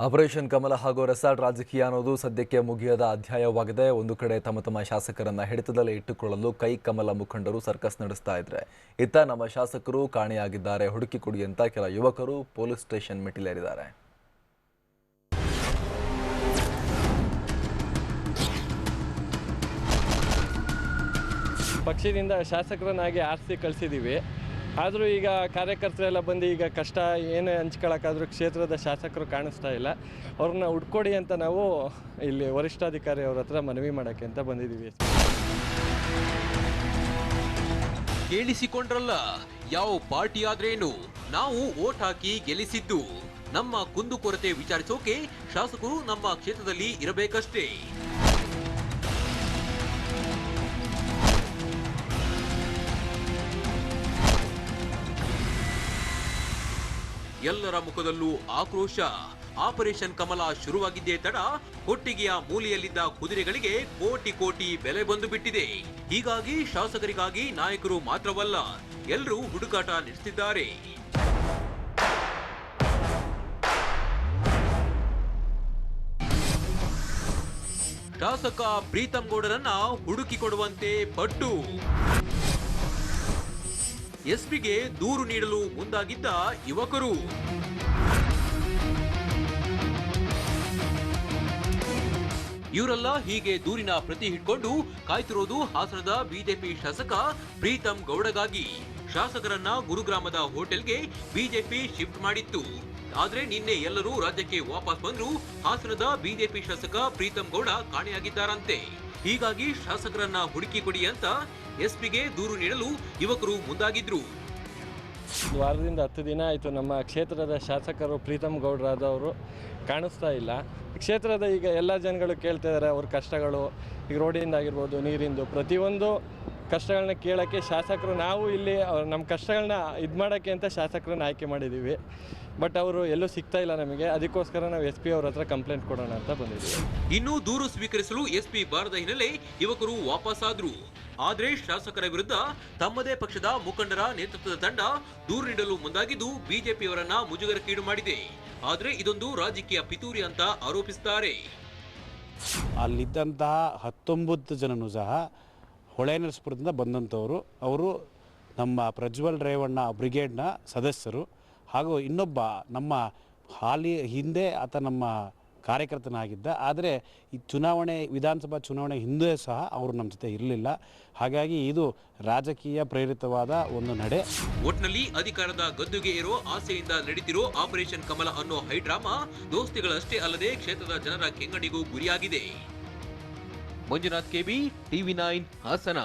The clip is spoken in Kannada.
ಆಪರೇಷನ್ ಕಮಲ ಹಾಗೂ ರೆಸಾರ್ಟ್ ರಾಜಕೀಯ ಅನ್ನೋದು ಸದ್ಯಕ್ಕೆ ಮುಗಿಯದ ಅಧ್ಯಾಯವಾಗಿದೆ. ಒಂದು ಕಡೆ ತಮ್ಮ ತಮ್ಮ ಶಾಸಕರನ್ನ ಹಿಡಿತದಲ್ಲಿ ಇಟ್ಟುಕೊಳ್ಳಲು ಕೈ ಕಮಲ ಮುಖಂಡರು ಸರ್ಕಸ್ ನಡೆಸ್ತಾ ಇದ್ರೆ, ಇತ್ತ ನಮ್ಮ ಶಾಸಕರು ಕಾಣೆಯಾಗಿದ್ದಾರೆ. ಹುಡುಕಿ ಕೊಡಿ ಅಂತ ಕೆಲ ಯುವಕರು ಪೊಲೀಸ್ ಸ್ಟೇಷನ್ ಮೆಟ್ಟಿಲೇರಿದ್ದಾರೆ. ಪಕ್ಷದಿಂದ ಶಾಸಕರನ್ನಾಗಿ ಆರಿಸಿ ಕಳಿಸಿದ್ದೀವಿ ಆದರೂ ಈಗ ಕಾರ್ಯಕರ್ತರೆಲ್ಲ ಬಂದು ಈಗ ಕಷ್ಟ, ಏನೇ ಹಂಚ್ಕೊಳ್ಳೋಕ್ಕಾದ್ರೂ ಕ್ಷೇತ್ರದ ಶಾಸಕರು ಕಾಣಿಸ್ತಾ ಇಲ್ಲ. ಅವ್ರನ್ನ ಹುಡ್ಕೊಡಿ ಅಂತ ನಾವು ಇಲ್ಲಿ ವರಿಷ್ಠಾಧಿಕಾರಿ ಅವ್ರ ಹತ್ರ ಮನವಿ ಮಾಡೋಕ್ಕೆ ಅಂತ ಬಂದಿದ್ದೀವಿ. ಕೇಳಿಸಿಕೊಂಡ್ರಲ್ಲ, ಯಾವ ಪಾರ್ಟಿ ಆದ್ರೇನು? ನಾವು ಓಟ್ ಹಾಕಿ ಗೆಲ್ಲಿಸಿದ್ದು. ನಮ್ಮ ಕುಂದುಕೊರತೆ ವಿಚಾರಿಸೋಕೆ ಶಾಸಕರು ನಮ್ಮ ಕ್ಷೇತ್ರದಲ್ಲಿ ಇರಬೇಕಷ್ಟೇ. ಎಲ್ಲರ ಮುಖದಲ್ಲೂ ಆಕ್ರೋಶ. ಆಪರೇಷನ್ ಕಮಲ ಶುರುವಾಗಿದ್ದೇ ತಡ ಕೊಟ್ಟಿಗೆಯ ಮೂಲೆಯಲ್ಲಿದ್ದ ಕುದುರೆಗಳಿಗೆ ಕೋಟಿ ಕೋಟಿ ಬೆಲೆ ಬಂದು ಬಿಟ್ಟಿದೆ ಹೀಗಾಗಿ ಶಾಸಕರಿಗಾಗಿ ನಾಯಕರು ಮಾತ್ರವಲ್ಲ ಎಲ್ಲರೂ ಹುಡುಕಾಟ ನಡೆಸಿದ್ದಾರೆ ಶಾಸಕ ಪ್ರೀತಂ ಗೌಡರನ್ನ ಹುಡುಕಿ ಕೊಡುವಂತೆ ಪಟ್ಟು. ಎಸ್ಪಿಗೆ ದೂರು ನೀಡಲು ಮುಂದಾಗಿದ್ದ ಯುವಕರು. ಇವರೆಲ್ಲ ಹೀಗೆ ದೂರಿನ ಪ್ರತಿ ಹಿಡ್ಕೊಂಡು ಕಾಯ್ತಿರೋದು ಹಾಸನದ ಬಿಜೆಪಿ ಶಾಸಕ ಪ್ರೀತಂ ಗೌಡಗಾಗಿ. ಶಾಸಕರನ್ನ ಗುರುಗ್ರಾಮದ ಹೋಟೆಲ್ಗೆ ಬಿಜೆಪಿ ಶಿಫ್ಟ್ ಮಾಡಿತ್ತು. ಆದ್ರೆ ನಿನ್ನೆ ಎಲ್ಲರೂ ರಾಜ್ಯಕ್ಕೆ ವಾಪಸ್ ಬಂದ್ರು ಹಾಸನದ ಬಿಜೆಪಿ ಶಾಸಕ ಪ್ರೀತಂ ಗೌಡ ಕಾಣೆಯಾಗಿದ್ದಾರಂತೆ. ಹೀಗಾಗಿ ಶಾಸಕರನ್ನ ಹುಡುಕಿ ಕೊಡಿ ಅಂತ ಎಸ್ಪಿಗೆ ದೂರು ನೀಡಲು ಯುವಕರು ಮುಂದಾಗಿದ್ರು. ವಾರದಿಂದ ಹತ್ತು ದಿನ ಆಯಿತು ನಮ್ಮ ಕ್ಷೇತ್ರದ ಶಾಸಕರು ಪ್ರೀತಮ್ ಗೌಡ್ರಾದವರು ಕಾಣಿಸ್ತಾ ಇಲ್ಲ. ಕ್ಷೇತ್ರದ ಈಗ ಎಲ್ಲ ಜನಗಳು ಕೇಳ್ತಾ ಇದ್ದಾರೆ ಅವ್ರ ಕಷ್ಟಗಳು ಈಗ ರೋಡಿಂದ ಆಗಿರ್ಬೋದು ನೀರಿಂದು ಪ್ರತಿಯೊಂದು ಕಷ್ಟಗಳನ್ನ ಕೇಳೋಕ್ಕೆ ಶಾಸಕರು ನಾವು ಇಲ್ಲಿ ಅವ್ರ ನಮ್ಮ ಕಷ್ಟಗಳನ್ನ ಇದು ಮಾಡೋಕ್ಕೆ ಅಂತ ಶಾಸಕರನ್ನ ಆಯ್ಕೆ ಮಾಡಿದ್ದೀವಿ ಬಟ್ ಅವರು ಎಲ್ಲೂ ಸಿಗ್ತಾ ಇಲ್ಲ ನಮಗೆ ಅದಕ್ಕೋಸ್ಕರ ನಾವು ಎಸ್ ಪಿ ಅವ್ರ ಹತ್ರ ಕಂಪ್ಲೇಂಟ್ ಕೊಡೋಣ ಅಂತ ಬಂದಿದ್ದೀವಿ. ಇನ್ನೂ ದೂರು ಸ್ವೀಕರಿಸಲು ಎಸ್ಪಿ ಬಾರದ ಹಿನ್ನೆಲೆ ಯುವಕರು ವಾಪಸ್ಸಾದ್ರು ಆದ್ರೆ ಶಾಸಕರ ವಿರುದ್ಧ ತಮ್ಮದೇ ಪಕ್ಷದ ಮುಖಂಡರ ನೇತೃತ್ವದ ತಂಡ ದೂರು ನೀಡಲು ಮುಂದಾಗಿದ್ದು ಬಿಜೆಪಿಯವರನ್ನ ಮುಜುಗರಕ್ಕೀಡು ಮಾಡಿದೆ. ಆದರೆ ಇದೊಂದು ರಾಜಕೀಯ ಪಿತೂರಿ ಅಂತ ಆರೋಪಿಸುತ್ತಾರೆ ಅಲ್ಲಿದ್ದಂತಹ ಹತ್ತೊಂಬತ್ತು ಜನನು ಸಹ ಹೊಳೆನರಸಪುರದಿಂದ ಬಂದಂಥವರು. ಅವರು ನಮ್ಮ ಪ್ರಜ್ವಲ್ ರೇವಣ್ಣ ಬ್ರಿಗೇಡ್ನ ಸದಸ್ಯರು. ಹಾಗೂ ಇನ್ನೊಬ್ಬ ನಮ್ಮ ಹಾಲಿ ಹಿಂದೆ ಆತ ನಮ್ಮ ಕಾರ್ಯಕರ್ತನಾಗಿದ್ದ. ಆದರೆ ಈ ಚುನಾವಣೆ, ವಿಧಾನಸಭಾ ಚುನಾವಣೆ ಹಿಂದೆ ಸಹ ಅವರು ನಮ್ಮ ಜೊತೆ ಇರಲಿಲ್ಲ. ಹಾಗಾಗಿ ಇದು ರಾಜಕೀಯ ಪ್ರೇರಿತವಾದ ಒಂದು ನಡೆ. ಒಟ್ನಲ್ಲಿ ಅಧಿಕಾರದ ಗದ್ದುಗೆ ಇರೋ ಆಸೆಯಿಂದ ನಡೀತಿರೋ ಆಪರೇಷನ್ ಕಮಲ ಅನ್ನೋ ಹೈಡ್ರಾಮಾ ದೋಸ್ತಿಗಳಷ್ಟೇ ಅಲ್ಲದೆ ಕ್ಷೇತ್ರದ ಜನರ ಕೆಂಗಣಿಗೂ ಗುರಿಯಾಗಿದೆ. Manjunath, KB TV nine Hassan.